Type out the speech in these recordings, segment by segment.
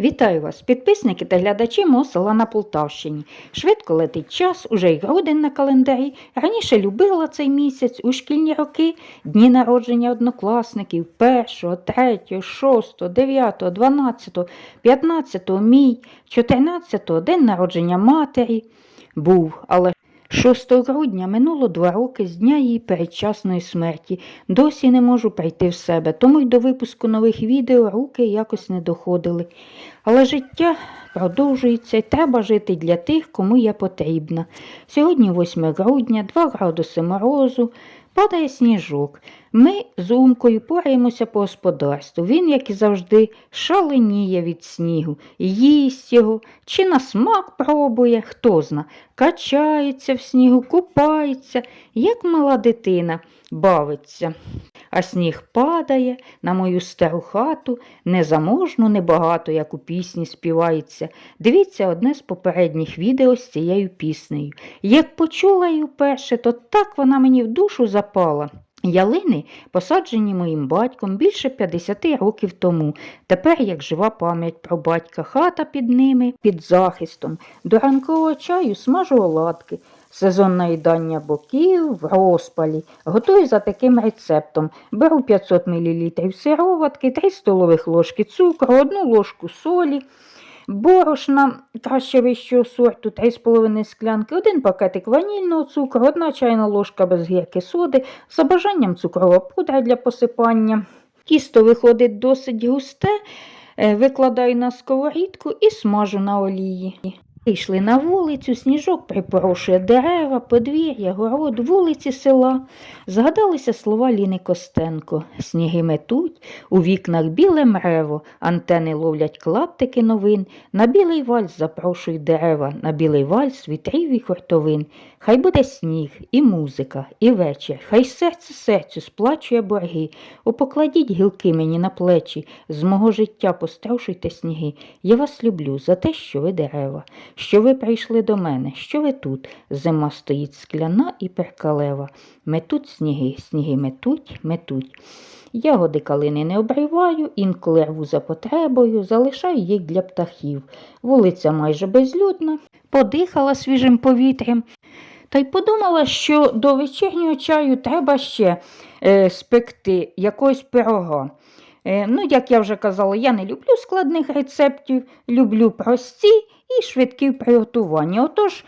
Вітаю вас, підписники та глядачі мого села на Полтавщині. Швидко летить час, уже й грудень на календарі. Раніше любила цей місяць у шкільні роки дні народження однокласників 1, 3, 6, 9, 12, 15, мій, 14, день народження матері. Був, але 6 грудня минуло два роки з дня її передчасної смерті. Досі не можу прийти в себе, тому й до випуску нових відео руки якось не доходили. Але життя продовжується і треба жити для тих, кому я потрібна. Сьогодні 8 грудня, 2 градуси морозу, падає сніжок. Ми з Умкою пораємося по господарству. Він, як і завжди, шаленіє від снігу, їсть його, чи на смак пробує, хто зна, качається в снігу, купається, як мала дитина, бавиться. А сніг падає на мою стару хату, незаможну, небагато, як у пісні співається. Дивіться одне з попередніх відео з цією піснею. Як почула її вперше, то так вона мені в душу запала. Ялини посаджені моїм батьком більше 50 років тому. Тепер, як жива пам'ять про батька, хата під ними, під захистом. До ранкового чаю смажу оладки. Сезонне їдання боків в розпалі. Готую за таким рецептом. Беру 500 мл сироватки, 3 столових ложки цукру, 1 ложку солі, борошна краще вищого сорту, 3,5 склянки, 1 пакетик ванільного цукру, 1 чайна ложка без гірки соди, за бажанням цукрова пудра для посипання. Тісто виходить досить густе, е, викладаю на сковорідку і смажу на олії. Вийшли на вулицю, сніжок припорошує дерева, подвір'я, город, вулиці села. Згадалися слова Ліни Костенко. Сніги метуть, у вікнах біле мрево, антени ловлять клаптики новин, на білий вальс запрошують дерева, на білий вальс вітрів і хуртовин. Хай буде сніг, і музика, і вечір, хай серце серцю сплачує борги. О, покладіть гілки мені на плечі, з мого життя пострушуйте сніги. Я вас люблю за те, що ви дерева, що ви прийшли до мене, що ви тут. Зима стоїть скляна і перкалева. Метуть сніги, сніги метуть, метуть. Ягоди калини не обриваю, інколи рву за потребою, залишаю їх для птахів. Вулиця майже безлюдна, подихала свіжим повітрям. Та й подумала, що до вечірнього чаю треба ще е, спекти якогось пирога. Е, ну, як я вже казала, я не люблю складних рецептів, люблю прості і швидкі в приготуванні. Отож,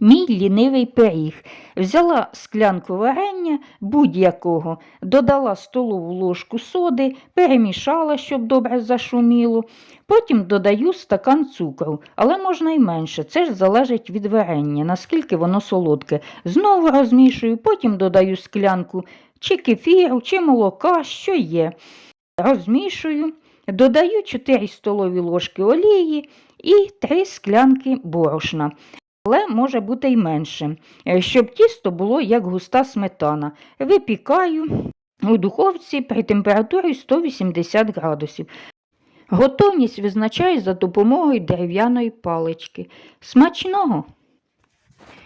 мій лінивий пиріг. Взяла склянку варення будь-якого, додала столову ложку соди, перемішала, щоб добре зашуміло. Потім додаю стакан цукру, але можна й менше. Це ж залежить від варення, наскільки воно солодке. Знову розмішую, потім додаю склянку чи кефіру, чи молока, що є. Розмішую, додаю 4 столові ложки олії і 3 склянки борошна. Але може бути й менше, е, щоб тісто було як густа сметана. Випікаю у духовці при температурі 180 градусів. Готовність визначаю за допомогою дерев'яної палички. Смачного!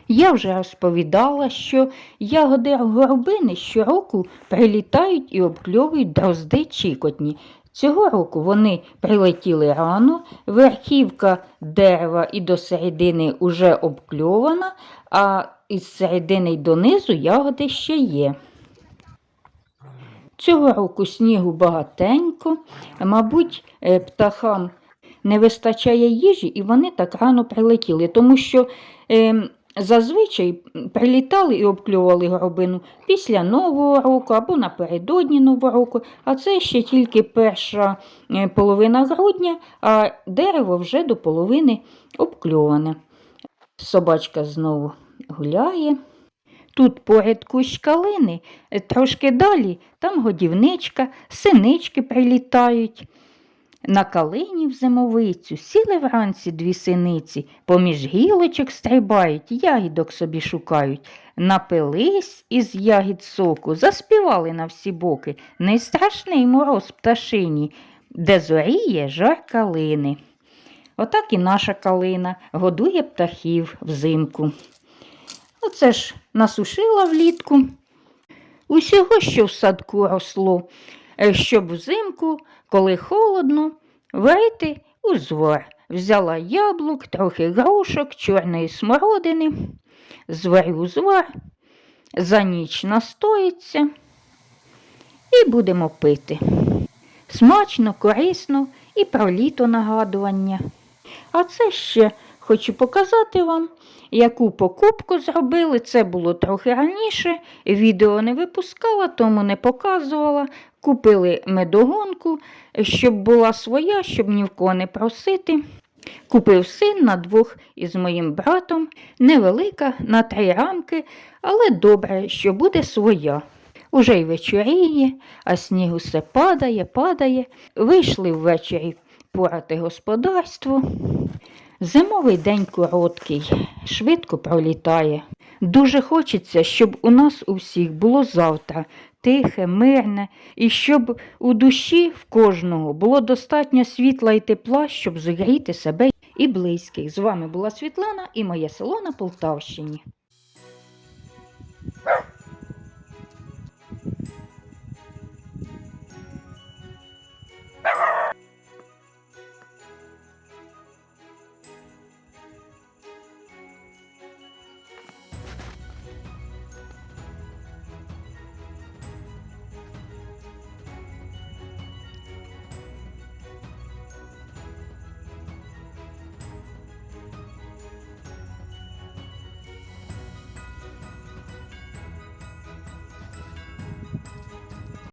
Я вже розповідала, що ягоди горбини щороку прилітають і обкльовують дрозди чікотні. Цього року вони прилетіли рано, верхівка дерева і до середини уже обкльована, а із середини й донизу ягоди ще є. Цього року снігу багатенько, мабуть, е, птахам не вистачає їжі, і вони так рано прилетіли, тому що е, зазвичай прилітали і обклювали горобину після Нового року або напередодні Нового року, а це ще тільки перша е, половина грудня, а дерево вже до половини обкльоване. Собачка знову гуляє. Тут поряд кущ калини, е, трошки далі там годівничка, синички прилітають. На калині в зимовицю сіли вранці дві синиці, поміж гілочок стрибають, ягідок собі шукають. Напились із ягід соку, заспівали на всі боки. Не страшний мороз пташині, де зоріє жар калини. Отак і наша калина годує птахів взимку. Оце ж насушила влітку. Усього, що в садку росло, щоб взимку, коли холодно, варити узвар. Взяла яблук, трохи грушок, чорної смородини, зварю узвар, за ніч настоїться і будемо пити. Смачно, корисно і про літо нагадування. А це ще хочу показати вам, яку покупку зробили. Це було трохи раніше. Відео не випускала, тому не показувала. Купили медогонку, щоб була своя, щоб ні в кого не просити. Купив син на двох із моїм братом, невелика, на три рамки, але добре, що буде своя. Уже й вечоріє, а сніг усе падає, падає. Вийшли ввечері порати господарство. Зимовий день короткий, швидко пролітає. Дуже хочеться, щоб у нас у всіх було завтра тихе, мирне, і щоб у душі в кожного було достатньо світла і тепла, щоб зігріти себе і близьких. З вами була Світлана і моє село на Полтавщині.